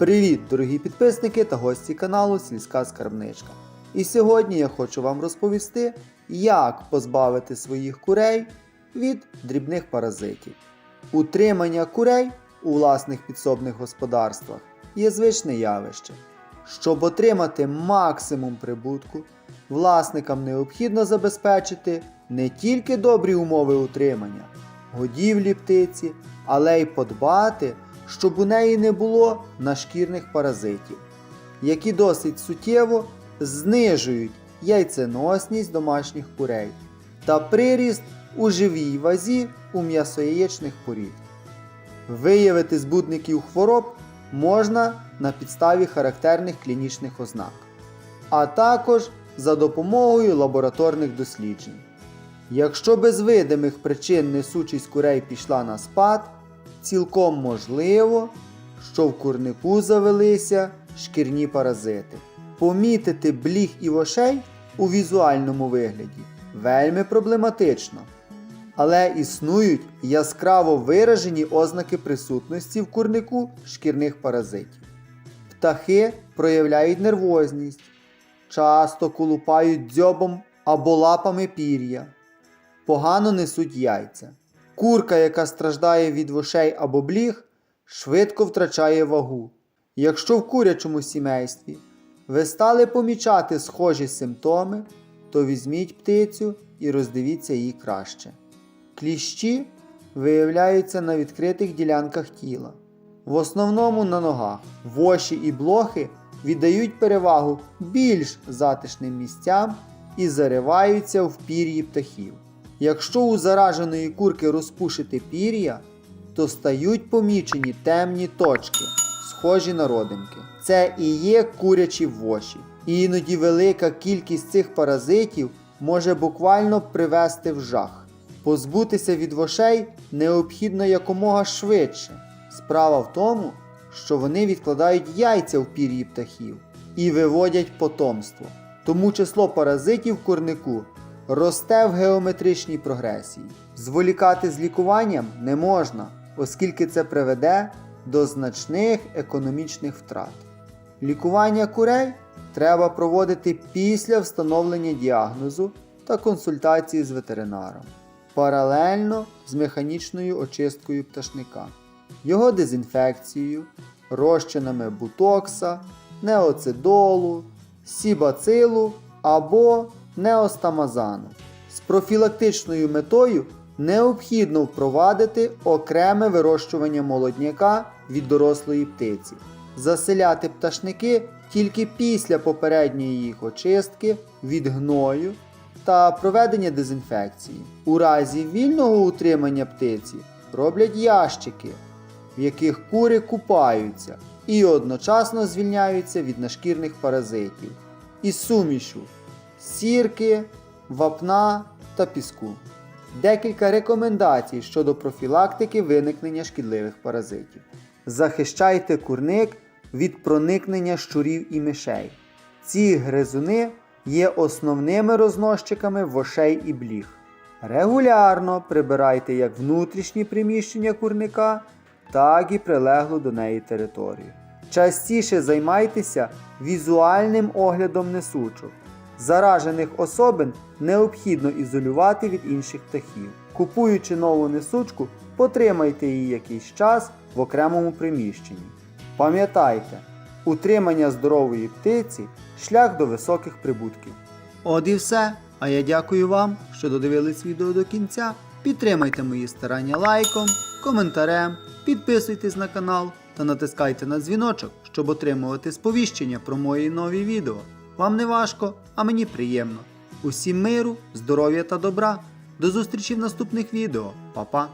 Привіт, дорогі підписники та гості каналу Сільська Скарбничка. І сьогодні я хочу вам розповісти, як позбавити своїх курей від дрібних паразитів. Утримання курей у власних підсобних господарствах є звичне явище. Щоб отримати максимум прибутку, власникам необхідно забезпечити не тільки добрі умови утримання, годівлі птиці, але й подбати, щоб у неї не було нашкірних паразитів, які досить суттєво знижують яйценосність домашніх курей та приріст у живій вазі у м'ясояєчних порід. Виявити збудників хвороб можна на підставі характерних клінічних ознак, а також за допомогою лабораторних досліджень. Якщо без видимих причин несучість курей пішла на спад, цілком можливо, що в курнику завелися шкірні паразити. Помітити бліг і вошей у візуальному вигляді вельми проблематично, але існують яскраво виражені ознаки присутності в курнику шкірних паразитів. Птахи проявляють нервозність, часто колупають дзьобом або лапами пір'я, погано несуть яйця. Курка, яка страждає від вошей або бліг, швидко втрачає вагу. Якщо в курячому сімействі ви стали помічати схожі симптоми, то візьміть птицю і роздивіться її краще. Кліщі виявляються на відкритих ділянках тіла, в основному на ногах. Воші і блохи віддають перевагу більш затишним місцям і зариваються в пір'ї птахів. Якщо у зараженої курки розпушити пір'я, то стають помічені темні точки, схожі на родинки. Це і є курячі воші. І іноді велика кількість цих паразитів може буквально привести в жах. Позбутися від вошей необхідно якомога швидше. Справа в тому, що вони відкладають яйця в пір'ї птахів і виводять потомство. Тому число паразитів курнику росте в геометричній прогресії. Зволікати з лікуванням не можна, оскільки це приведе до значних економічних втрат. Лікування курей треба проводити після встановлення діагнозу та консультації з ветеринаром, паралельно з механічною очисткою пташника, його дезінфекцією, розчинами бутокса, неоцидолу, сібацилу або неостамазану. З профілактичною метою необхідно впровадити окреме вирощування молодняка від дорослої птиці, заселяти пташники тільки після попередньої їх очистки від гною та проведення дезінфекції. У разі вільного утримання птиці роблять ящики, в яких кури купаються і одночасно звільняються від нашкірних паразитів із сумішу сірки, вапна та піску. Декілька рекомендацій щодо профілактики виникнення шкідливих паразитів. Захищайте курник від проникнення щурів і мишей. Ці гризуни є основними розносчиками вошей і бліг. Регулярно прибирайте як внутрішні приміщення курника, так і прилеглу до неї територію. Частіше займайтеся візуальним оглядом несучок. Заражених особин необхідно ізолювати від інших птахів. Купуючи нову несучку, потримайте її якийсь час в окремому приміщенні. Пам'ятайте, утримання здорової птиці шлях до високих прибутків. От і все. А я дякую вам, що додивились відео до кінця. Підтримайте мої старання лайком, коментарем, підписуйтесь на канал та натискайте на дзвіночок, щоб отримувати сповіщення про мої нові відео. Вам не важко, а мені приємно. Усім миру, здоров'я та добра. До зустрічі в наступних відео. Па-па!